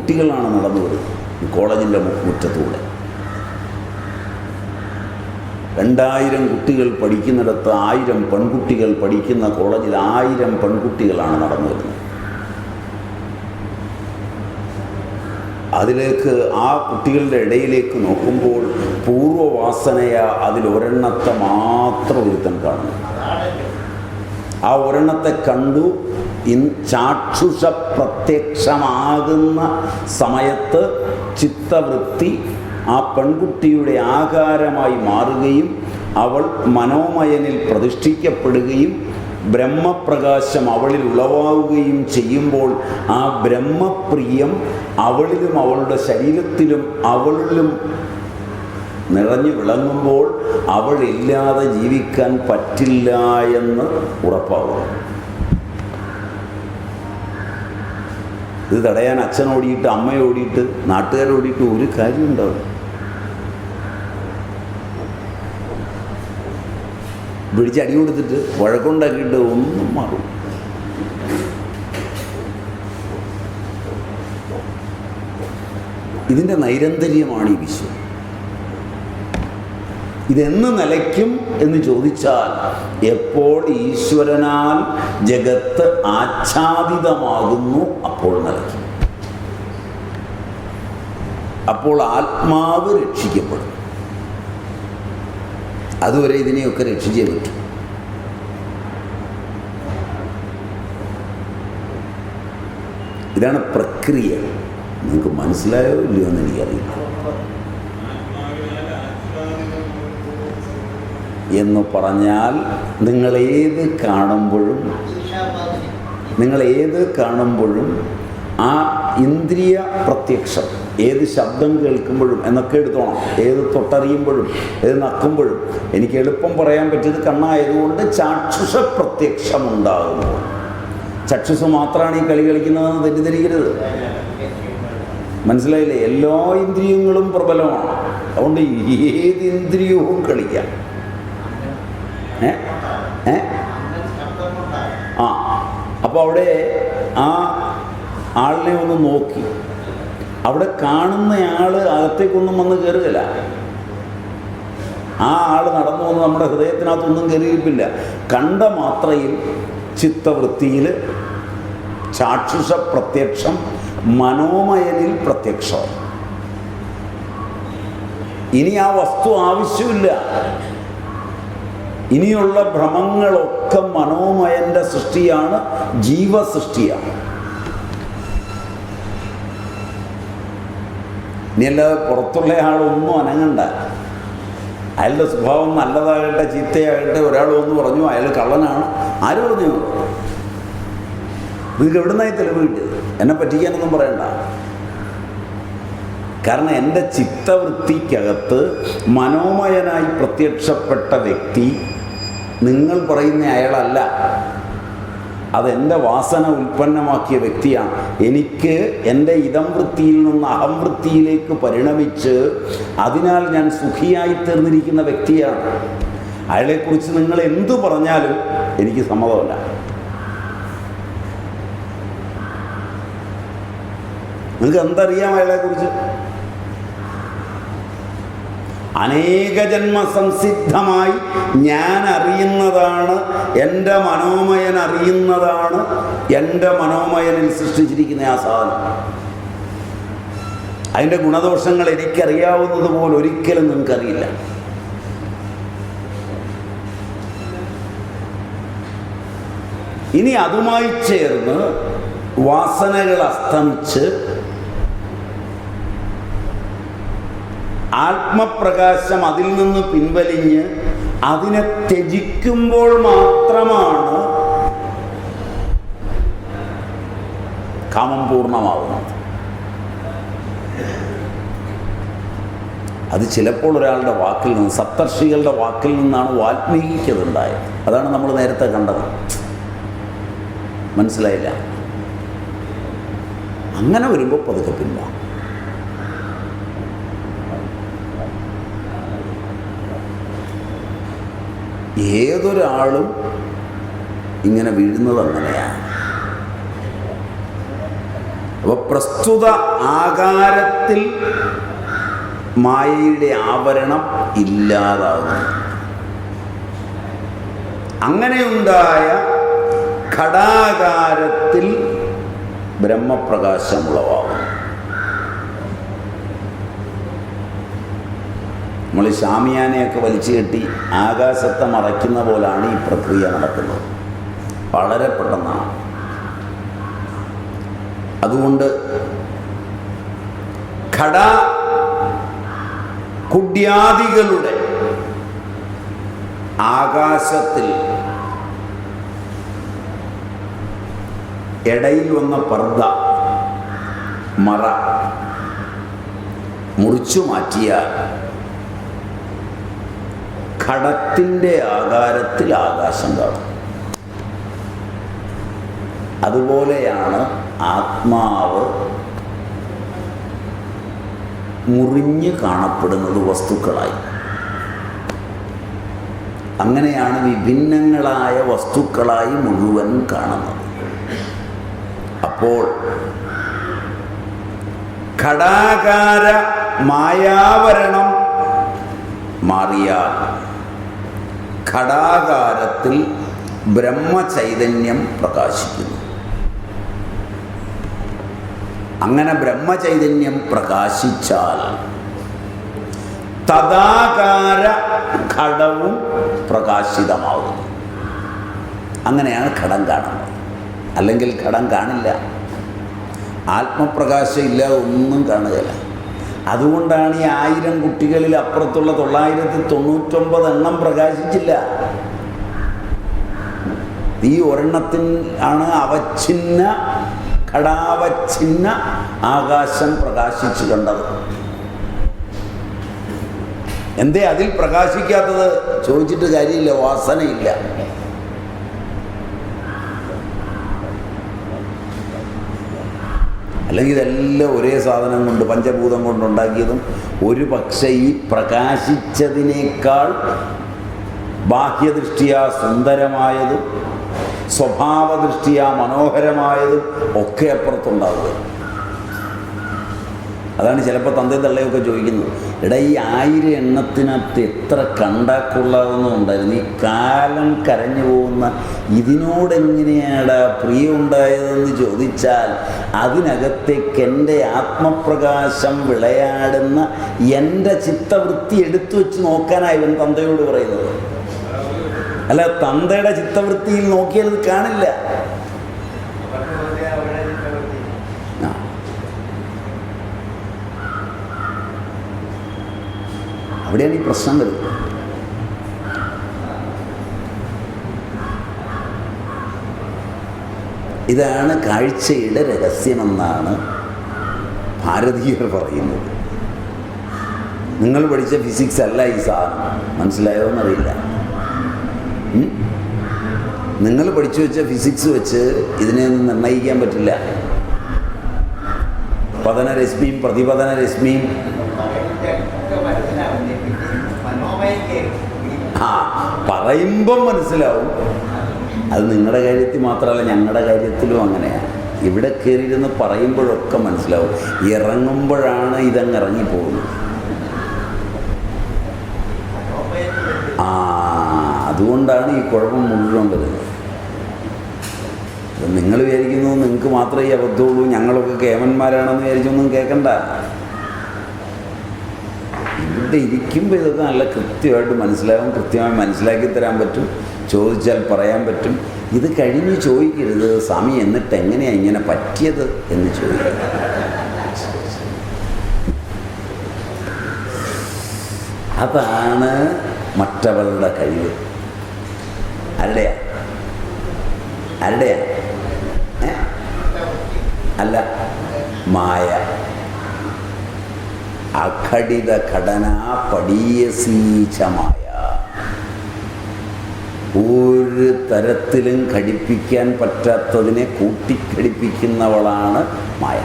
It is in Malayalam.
കുട്ടികളാണ് നടന്നു വരുന്നത് കോളേജിന്റെ മുറ്റത്തൂടെ. രണ്ടായിരം കുട്ടികൾ പഠിക്കുന്നിടത്ത് ആയിരം പെൺകുട്ടികൾ പഠിക്കുന്ന കോളേജിൽ ആയിരം പെൺകുട്ടികളാണ് നടന്നു വരുന്നത് അതിലേക്ക് ആ കുട്ടികളുടെ ഇടയിലേക്ക് നോക്കുമ്പോൾ പൂർവവാസനയ അതിൽ ഒരെണ്ണത്തെ മാത്രം ഒരുത്തൻ കാണുന്നു. ആ ഒരെണ്ണത്തെ കണ്ടു ചാക്ഷുഷ പ്രത്യക്ഷമാകുന്ന സമയത്ത് ചിത്തവൃത്തി ആ പെൺകുട്ടിയുടെ ആകാരമായി മാറുകയും അവൾ മനോമയനിൽ പ്രതിഷ്ഠിക്കപ്പെടുകയും ബ്രഹ്മപ്രകാശം അവളിൽ ഉളവാവുകയും ചെയ്യുമ്പോൾ ആ ബ്രഹ്മപ്രിയം അവളിലും അവളുടെ ശരീരത്തിലും അവളിലും നിറഞ്ഞു വിളങ്ങുമ്പോൾ അവളില്ലാതെ ജീവിക്കാൻ പറ്റില്ല എന്ന് ഉറപ്പാവും ഇത് തടയാൻ അച്ഛൻ ഓടിയിട്ട് അമ്മ ഓടിയിട്ട് നാട്ടുകാരോടിയിട്ട് ഒരു കാര്യം ഉണ്ടാവും പിടിച്ച് അടി കൊടുത്തിട്ട് വഴക്കുണ്ടാക്കിയിട്ട് ഒന്നും മാറും. ഇതിന്റെ നൈരന്തര്യമാണ് ഈ വിശ്വം. ഇതെന്ന് നിലയ്ക്കും എന്ന് ചോദിച്ചാൽ എപ്പോൾ ഈശ്വരനാൽ ജഗത്ത് ആച്ഛാദിതമാകുന്നു അപ്പോൾ നിലയ്ക്കും. അപ്പോൾ ആത്മാവ് രക്ഷിക്കപ്പെടും. അതുവരെ ഇതിനെയൊക്കെ രക്ഷിച്ചേ പറ്റും. ഇതാണ് പ്രക്രിയ. നിങ്ങൾക്ക് മനസ്സിലായോ ഇല്ലയോ എന്ന് എനിക്കറിയില്ല. എന്ന് പറഞ്ഞാൽ നിങ്ങൾ കാണുമ്പോഴും നിങ്ങൾ കാണുമ്പോഴും ആ ഇന്ദ്രിയ പ്രത്യക്ഷം ഏത് ശബ്ദം കേൾക്കുമ്പോഴും എന്നൊക്കെ എടുത്തോണം. ഏത് തൊട്ടറിയുമ്പോഴും ഏത് നക്കുമ്പോഴും. എനിക്ക് എളുപ്പം പറയാൻ പറ്റിയത് കണ്ണായതുകൊണ്ട് ചാക്ഷുഷ പ്രത്യക്ഷം ഉണ്ടാകുന്നു ചക്ഷുസ് മാത്രമാണ് ഈ കളി കളിക്കുന്നതെന്ന് തെറ്റിദ്ധരിക്കരുത്. മനസ്സിലായില്ലേ? എല്ലാ ഇന്ദ്രിയങ്ങളും പ്രബലമാണ്. അതുകൊണ്ട് ഏത് ഇന്ദ്രിയവും കളിക്കാം. ഏ? ആ അപ്പോൾ അവിടെ ആ ആളിനെ ഒന്ന് നോക്കി. അവിടെ കാണുന്നയാൾ അകത്തേക്കൊന്നും വന്ന് കയറുകയില്ല ആ ആൾ നടന്നു വന്ന് നമ്മുടെ ഹൃദയത്തിനകത്തൊന്നും കയറിയിപ്പില്ല കണ്ട മാത്രയിൽ ചിത്തവൃത്തിയിൽ ചാക്ഷുഷ പ്രത്യക്ഷം മനോമയനിൽ പ്രത്യക്ഷം. ഇനി ആ വസ്തു ആവശ്യമില്ല. ഇനിയുള്ള ഭ്രമങ്ങളൊക്കെ മനോമയന്റെ സൃഷ്ടിയാണ് ജീവസൃഷ്ടിയാണ് ഇനിയല്ലാതെ പുറത്തുള്ള ആളൊന്നും അനങ്ങണ്ട. അയാളുടെ സ്വഭാവം നല്ലതാകട്ടെ ചീത്തയാകട്ടെ ഒരാൾ വന്ന് പറഞ്ഞു അയാൾ കള്ളനാണ്. ആര് പറഞ്ഞു? നിങ്ങൾക്ക് എവിടുന്നായി തെളിവ് കിട്ടിയത്? എന്നെ പറ്റിക്കാനൊന്നും പറയണ്ട. കാരണം എന്റെ ചിത്തവൃത്തിക്കകത്ത് മനോമയനായി പ്രത്യക്ഷപ്പെട്ട വ്യക്തി നിങ്ങൾ പറയുന്ന അയാളല്ല. അതെന്റെ വാസന ഉൽപ്പന്നമാക്കിയ വ്യക്തിയാണ്. എനിക്ക് എന്റെ ഇതം വൃത്തിയിൽ നിന്ന് അഹം വൃത്തിയിലേക്ക് പരിണമിച്ച് അതിനാൽ ഞാൻ സുഖിയായി തീർന്നിരിക്കുന്ന വ്യക്തിയാണ്. അയാളെക്കുറിച്ച് നിങ്ങൾ എന്തു പറഞ്ഞാലും എനിക്ക് സമ്മതമല്ല. നിങ്ങൾക്ക് എന്തറിയാം അയാളെക്കുറിച്ച്? അനേക ജന്മ സംസിദ്ധമായി ഞാൻ അറിയുന്നതാണ് എന്റെ മനോമയൻ അറിയുന്നതാണ് എന്റെ മനോമയനിൽ സൃഷ്ടിച്ചിരിക്കുന്ന ആ സാധനം. അതിന്റെ ഗുണദോഷങ്ങൾ എനിക്കറിയാവുന്നത് പോലെ ഒരിക്കലും നിങ്ങൾക്കറിയില്ല. ഇനി അതുമായി ചേർന്ന് വാസനകൾ അസ്തമിച്ച് ആത്മപ്രകാശം അതിൽ നിന്ന് പിൻവലിഞ്ഞ് അതിനെ ത്യജിക്കുമ്പോൾ മാത്രമാണ് കാമം പൂർണമാകുന്നത് അത് ചിലപ്പോൾ ഒരാളുടെ വാക്കിൽ നിന്ന് സപ്തർഷികളുടെ വാക്കിൽ നിന്നാണ് വാൽമീകിക്കതുണ്ടായത്. അതാണ് നമ്മൾ നേരത്തെ കണ്ടത്. മനസ്സിലായില്ല? അങ്ങനെ വരുമ്പോൾ പതുക്കെ പിൻവാങ്ങും. ഏതൊരാളും ഇങ്ങനെ വീഴുന്നത് അങ്ങനെയാണ്. അപ്പോൾ പ്രസ്തുത ആകാരത്തിൽ മായയുടെ ആവരണം ഇല്ലാതാകുന്നു. അങ്ങനെയുണ്ടായ ഘടാകാരത്തിൽ ബ്രഹ്മപ്രകാശം നമ്മൾ ഷാമിയാനെയൊക്കെ വലിച്ചു കെട്ടി ആകാശത്തെ മറയ്ക്കുന്ന പോലാണ് ഈ പ്രക്രിയ നടക്കുന്നത്. വളരെ പെട്ടെന്നാണ്. അതുകൊണ്ട് ഘട കുഡ്യാദികളുടെ ആകാശത്തിൽ ഇടയിൽ വന്ന പർദ്ദ മറ മുറിച്ചു മാറ്റിയാൽ ഘടത്തിന്റെ ആകാരത്തിൽ ആകാശം കാണും. അതുപോലെയാണ് ആത്മാവ് മുറിഞ്ഞ് കാണപ്പെടുന്നത് വസ്തുക്കളായി. അങ്ങനെയാണ് വിഭിന്നങ്ങളായ വസ്തുക്കളായി മുഴുവൻ കാണുന്നത്. അപ്പോൾ ഘടാകാര മായാവരണം മാറിയാൽ ഘടാകാരത്തിൽ ബ്രഹ്മചൈതന്യം പ്രകാശിക്കുന്നു. അങ്ങനെ ബ്രഹ്മചൈതന്യം പ്രകാശിച്ചാൽ തഥാകാര ഘടവും പ്രകാശിതമാവുന്നു. അങ്ങനെയാണ് ഘടം കാണുന്നത്. അല്ലെങ്കിൽ ഘടം കാണില്ല. ആത്മപ്രകാശം ഇല്ലാതെ ഒന്നും കാണുകയില്ല. അതുകൊണ്ടാണ് ഈ ആയിരം കുട്ടികളിൽ അപ്പുറത്തുള്ള തൊള്ളായിരത്തി തൊണ്ണൂറ്റൊമ്പത് എണ്ണം പ്രകാശിച്ചില്ല. ഈ ഒരെണ്ണത്തിൻ ആണ് അവഛിന്ന കടാവച്ഛിന്ന ആകാശം പ്രകാശിച്ചു കണ്ടത്. എന്തേ അതിൽ പ്രകാശിക്കാത്തത്? ചോദിച്ചിട്ട് കാര്യമില്ല വാസനയില്ല. അല്ലെങ്കിൽ ഇതെല്ലാം ഒരേ സാധനം കൊണ്ട് പഞ്ചഭൂതം കൊണ്ടുണ്ടാക്കിയതും ഒരു പക്ഷേ ഈ പ്രകാശിച്ചതിനേക്കാൾ ബാഹ്യദൃഷ്ടിയാ സുന്ദരമായതും സ്വഭാവദൃഷ്ടിയാ മനോഹരമായതും ഒക്കെ അപ്പുറത്തുണ്ടാവുക. അതാണ് ചിലപ്പോൾ തന്തേ തള്ളയൊക്കെ ചോദിക്കുന്നത്. എടാ ഈ ആയിരം എണ്ണത്തിനകത്ത് എത്ര കണ്ടാക്കുള്ളതെന്നുണ്ടായിരുന്നു ഈ കാലം കരഞ്ഞു പോകുന്ന ഇതിനോടെങ്ങനെയാടാ പ്രിയം ഉണ്ടായതെന്ന് ചോദിച്ചാൽ അതിനകത്തേക്ക് എന്റെ ആത്മപ്രകാശം വിളയാടുന്ന എന്റെ ചിത്തവൃത്തി എടുത്തു വെച്ച് നോക്കാനായി തന്തയോട് പറയുന്നത്. അല്ല തന്തയുടെ ചിത്തവൃത്തിയിൽ നോക്കിയാൽ ഇത് കാണില്ല ആ അവിടെയാണ് ഈ പ്രശ്നം വരുന്നത്. ഇതാണ് കാഴ്ചയുടെ രഹസ്യമെന്നാണ് ഭാരതീയർ പറയുന്നത്. നിങ്ങൾ പഠിച്ച ഫിസിക്സ് അല്ല ഈ സാധനം. മനസ്സിലായോ എന്നറിയില്ല. നിങ്ങൾ പഠിച്ചു വെച്ച ഫിസിക്സ് വെച്ച് ഇതിനെ ഒന്നും നിർണയിക്കാൻ പറ്റില്ല. പതനരശ്മിയും പ്രതിപതനരശ്മിയും ആ പറയുമ്പം മനസ്സിലാവും. അത് നിങ്ങളുടെ കാര്യത്തിൽ മാത്രമല്ല ഞങ്ങളുടെ കാര്യത്തിലും അങ്ങനെയാണ് ഇവിടെ കയറിയിരുന്ന് പറയുമ്പോഴൊക്കെ മനസ്സിലാവും. ഇറങ്ങുമ്പോഴാണ് ഇതങ്ങ് ഇറങ്ങിപ്പോകുന്നത് ആ അതുകൊണ്ടാണ് ഈ കുഴപ്പം മുഴുവൻ വരുന്നത് നിങ്ങൾ വിചാരിക്കുന്നു നിങ്ങൾക്ക് മാത്രമേ ഈ അബദ്ധമുള്ളൂ ഞങ്ങളൊക്കെ കേമന്മാരാണെന്ന് വിചാരിച്ചൊന്നും കേൾക്കണ്ട ഇവിടെ ഇരിക്കുമ്പോൾ ഇതൊക്കെ നല്ല കൃത്യമായിട്ട് മനസ്സിലാവും കൃത്യമായി മനസ്സിലാക്കി തരാൻ പറ്റും ചോദിച്ചാൽ പറയാൻ പറ്റും. ഇത് കഴിഞ്ഞ് ചോദിക്കരുത് സ്വാമി എന്നിട്ട് എങ്ങനെയാണ് ഇങ്ങനെ പറ്റിയത്? എന്ന് ചോദിക്കും. അതാണ് മറ്റവളുടെ കഴിവ്. ആരുടെയാ? ആരുടെയാ? അല്ല മായ. അഘടിത ഘടന പടീയസീചമായ. ഒരു തരത്തിലും ഘടിപ്പിക്കാൻ പറ്റാത്തതിനെ കൂട്ടിഘടിപ്പിക്കുന്നവളാണ് മായ